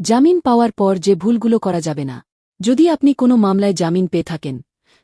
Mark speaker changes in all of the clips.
Speaker 1: জামিন পাওয়ার পর যে ভুলগুলো করা যাবে না। যদি আপনি কোনো মামলায় জামিন পেয়ে থাকেন,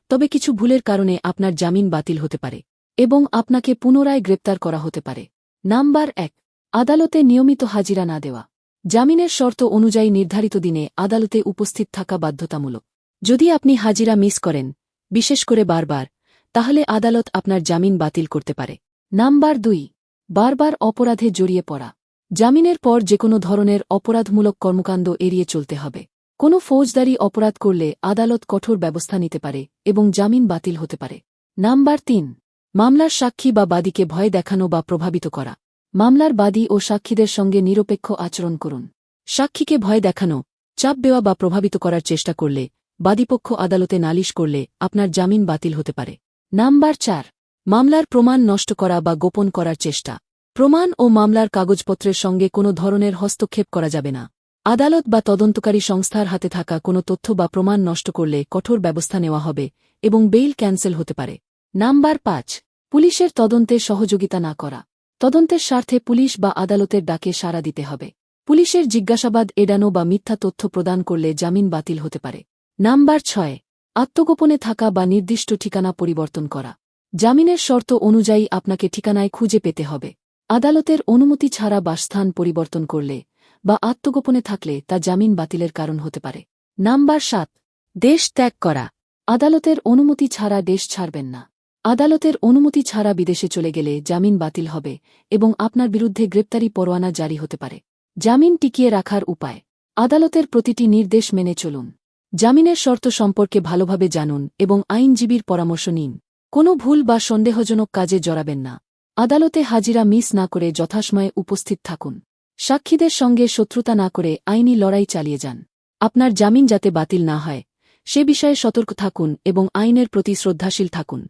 Speaker 1: তবে কিছু ভুলের কারণে আপনার জামিন বাতিল হতে পারে এবং আপনাকে পুনরায় গ্রেপ্তার করা হতে পারে। নাম্বার এক, আদালতে নিয়মিত হাজিরা না দেওয়া। জামিনের শর্ত অনুযায়ী নির্ধারিত দিনে আদালতে উপস্থিত থাকা বাধ্যতামূলক। যদি আপনি হাজিরা মিস করেন, বিশেষ করে বারবার, তাহলে আদালত আপনার জামিন বাতিল করতে পারে। নাম্বার দুই, বারবার অপরাধে জড়িয়ে পড়া। জামিনের পর যে কোনো ধরনের অপরাধমূলক কর্মকাণ্ড এড়িয়ে চলতে হবে। কোনো ফৌজদারি অপরাধ করলে আদালত কঠোর ব্যবস্থা নিতে পারে এবং জামিন বাতিল হতে পারে। নাম্বার তিন, মামলার সাক্ষী বা বাদীকে ভয় দেখানো বা প্রভাবিত করা। মামলার বাদী ও সাক্ষীদের সঙ্গে নিরপেক্ষ আচরণ করুন। সাক্ষীকে ভয় দেখানো, চাপ দেওয়া বা প্রভাবিত করার চেষ্টা করলে বাদীপক্ষ আদালতে নালিশ করলে আপনার জামিন বাতিল হতে পারে। নাম্বার চার, মামলার প্রমাণ নষ্ট করা বা গোপন করার চেষ্টা। প্রমাণ ও মামলার কাগজপত্রের সঙ্গে কোনো ধরনের হস্তক্ষেপ করা যাবে না। আদালত বা তদন্তকারী সংস্থার হাতে থাকা কোনো তথ্য বা প্রমাণ নষ্ট করলে কঠোর ব্যবস্থা নেওয়া হবে এবং বেইল ক্যান্সেল হতে পারে। নাম্বার পাঁচ, পুলিশের তদন্তে সহযোগিতা না করা। তদন্তের স্বার্থে পুলিশ বা আদালতের ডাকে সাড়া দিতে হবে। পুলিশের জিজ্ঞাসাবাদ এড়ানো বা মিথ্যা তথ্য প্রদান করলে জামিন বাতিল হতে পারে। নাম্বার ছয়, আত্মগোপনে থাকা বা নির্দিষ্ট ঠিকানা পরিবর্তন করা। জামিনের শর্ত অনুযায়ী আপনাকে ঠিকানায় খুঁজে পেতে হবে। আদালতের অনুমতি ছাড়া বাসস্থান পরিবর্তন করলে বা আত্মগোপনে থাকলে তা জামিন বাতিলের কারণ হতে পারে। নাম্বার সাত, দেশ ত্যাগ করা। আদালতের অনুমতি ছাড়া দেশ ছাড়বেন না। আদালতের অনুমতি ছাড়া বিদেশে চলে গেলে জামিন বাতিল হবে এবং আপনার বিরুদ্ধে গ্রেপ্তারি পরোয়ানা জারি হতে পারে। জামিন টিকিয়ে রাখার উপায়, আদালতের প্রতিটি নির্দেশ মেনে চলুন। জামিনের শর্ত সম্পর্কে ভালোভাবে জানুন এবং আইনজীবীর পরামর্শ নিন। কোনো ভুল বা সন্দেহজনক কাজে জড়াবেন না। আদালতে হাজিরা মিস না করে যথাসময়ে উপস্থিত থাকুন। সাক্ষীদের সঙ্গে শত্রুতা না করে আইনি লড়াই চালিয়ে যান। আপনার জামিন যাতে বাতিল না হয়, সে বিষয়ে সতর্ক থাকুন এবং আইনের প্রতি শ্রদ্ধাশীল থাকুন।